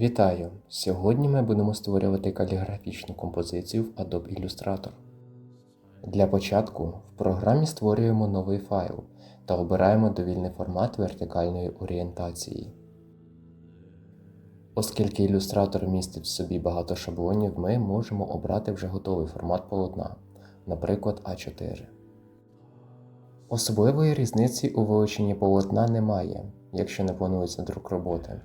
Вітаю! Сьогодні ми будемо створювати каліграфічну композицію в Adobe Illustrator. Для початку в програмі створюємо новий файл та обираємо довільний формат вертикальної орієнтації. Оскільки ілюстратор містить в собі багато шаблонів, ми можемо обрати вже готовий формат полотна, наприклад А4. Особливої різниці у вилученні полотна немає, якщо не планується друк роботи,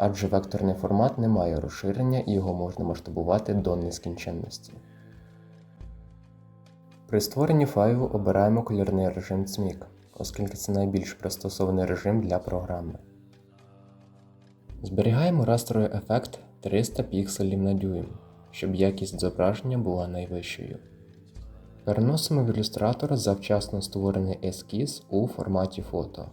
адже векторний формат не має розширення і його можна масштабувати до нескінченності. При створенні файлу обираємо кольорний режим CMYK, оскільки це найбільш пристосований режим для програми. Зберігаємо растровий ефект 300 пікселів на дюйм, щоб якість зображення була найвищою. Переносимо в ілюстратор завчасно створений ескіз у форматі фото.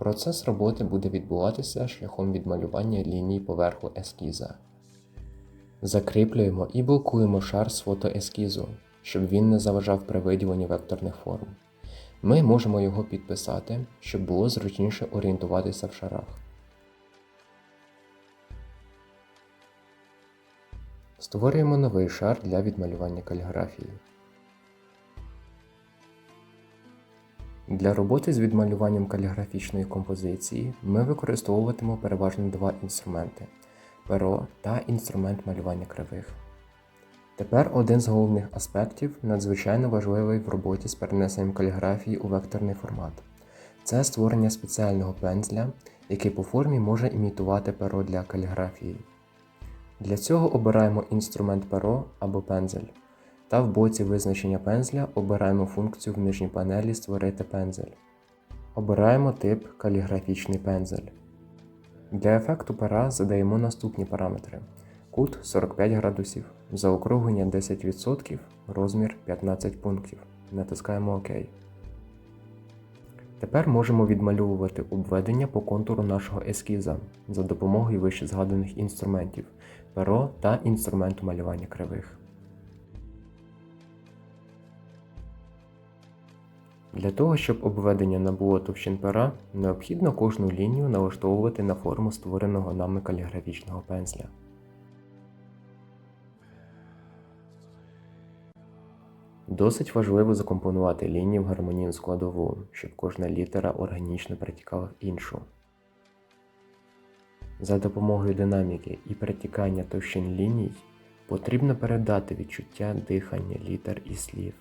Процес роботи буде відбуватися шляхом відмалювання ліній поверху ескіза. Закріплюємо і блокуємо шар з фотоескізу, щоб він не заважав при виділенні векторних форм. Ми можемо його підписати, щоб було зручніше орієнтуватися в шарах. Створюємо новий шар для відмалювання каліграфії. Для роботи з відмалюванням каліграфічної композиції ми використовуватимемо переважно два інструменти перо та інструмент малювання кривих. Тепер один з головних аспектів надзвичайно важливий в роботі з перенесенням каліграфії у векторний формат це створення спеціального пензля, який по формі може імітувати перо для каліграфії. Для цього обираємо інструмент перо або пензель та в боці визначення пензля обираємо функцію в нижній панелі Створити пензель. Обираємо тип каліграфічний пензель. Для ефекту пера задаємо наступні параметри: кут 45 градусів, заокруглення 10%, розмір 15 пунктів. Натискаємо ОК. Тепер можемо відмальовувати обведення по контуру нашого ескіза за допомогою вище згаданих інструментів перо та інструменту малювання кривих. Для того, щоб обведення набуло товщин пера, необхідно кожну лінію налаштовувати на форму створеного нами каліграфічного пензля. Досить важливо закомпонувати лінії в гармонійну складову, щоб кожна літера органічно перетікала в іншу. За допомогою динаміки і перетікання товщин ліній потрібно передати відчуття дихання літер і слів.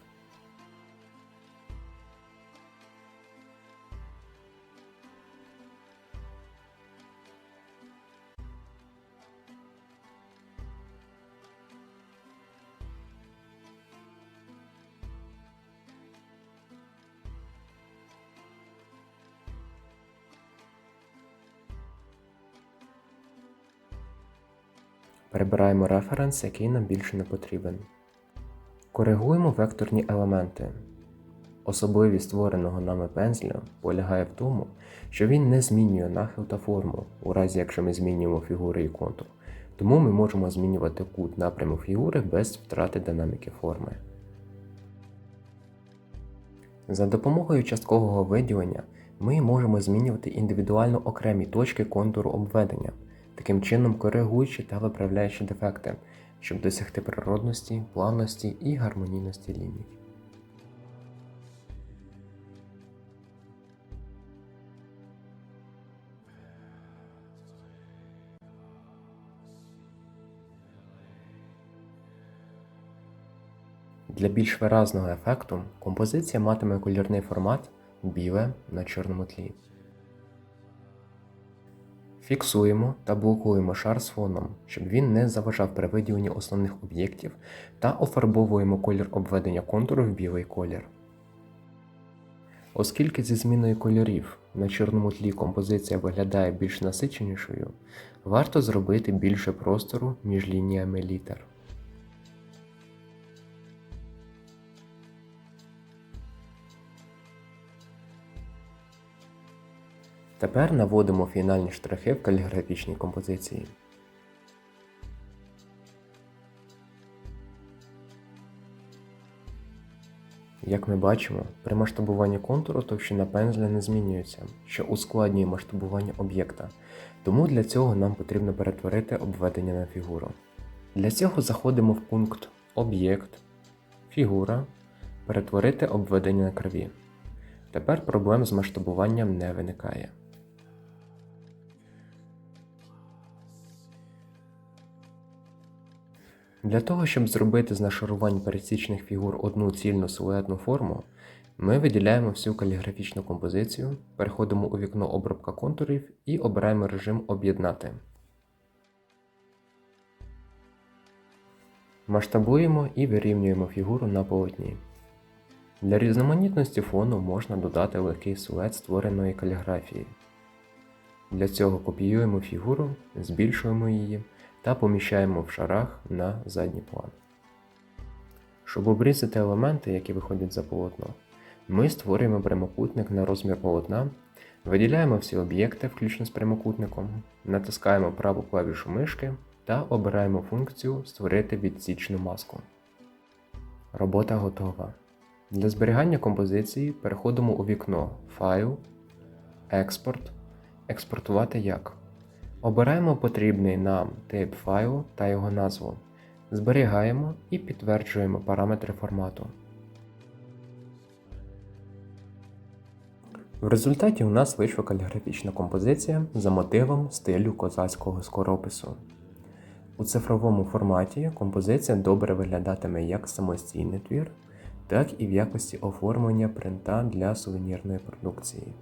Прибираємо референс, який нам більше не потрібен. Коригуємо векторні елементи. Особливість створеного нами пензля полягає в тому, що він не змінює нахил та форму, у разі якщо ми змінюємо фігури і контур. Тому ми можемо змінювати кут напряму фігури без втрати динаміки форми. За допомогою часткового виділення ми можемо змінювати індивідуально окремі точки контуру обведення таким чином коригуючи та виправляючи дефекти, щоб досягти природності, плавності і гармонійності ліній. Для більш виразного ефекту композиція матиме кольорний формат біле на чорному тлі. Фіксуємо та блокуємо шар з фоном, щоб він не заважав при виділенні основних об'єктів та офарбовуємо колір обведення контуру в білий колір. Оскільки зі зміною кольорів на чорному тлі композиція виглядає більш насиченішою, варто зробити більше простору між лініями літер. Тепер наводимо фінальні штрихи в каліграфічній композиції. Як ми бачимо, при масштабуванні контуру товщина пензля не змінюється, що ускладнює масштабування об'єкта, тому для цього нам потрібно перетворити обведення на фігуру. Для цього заходимо в пункт Об'єкт, Фігура, Перетворити обведення на криві. Тепер проблем з масштабуванням не виникає. Для того, щоб зробити з нашарувань пересічних фігур одну цільну силуетну форму, ми виділяємо всю каліграфічну композицію, переходимо у вікно обробка контурів і обираємо режим Об'єднати. Масштабуємо і вирівнюємо фігуру на полотні. Для різноманітності фону можна додати легкий силует створеної каліграфії. Для цього копіюємо фігуру, збільшуємо її та поміщаємо в шарах на задній план. Щоб обрізати елементи, які виходять за полотно, ми створюємо прямокутник на розмір полотна, виділяємо всі об'єкти, включно з прямокутником, натискаємо праву клавішу мишки та обираємо функцію Створити відсічну маску. Робота готова. Для зберігання композиції переходимо у вікно Файл, Експорт, Експортувати як. Обираємо потрібний нам тип файлу та його назву. Зберігаємо і підтверджуємо параметри формату. В результаті у нас вийшла каліграфічна композиція за мотивом стилю козацького скоропису. У цифровому форматі композиція добре виглядатиме як самостійний твір, так і в якості оформлення принта для сувенірної продукції.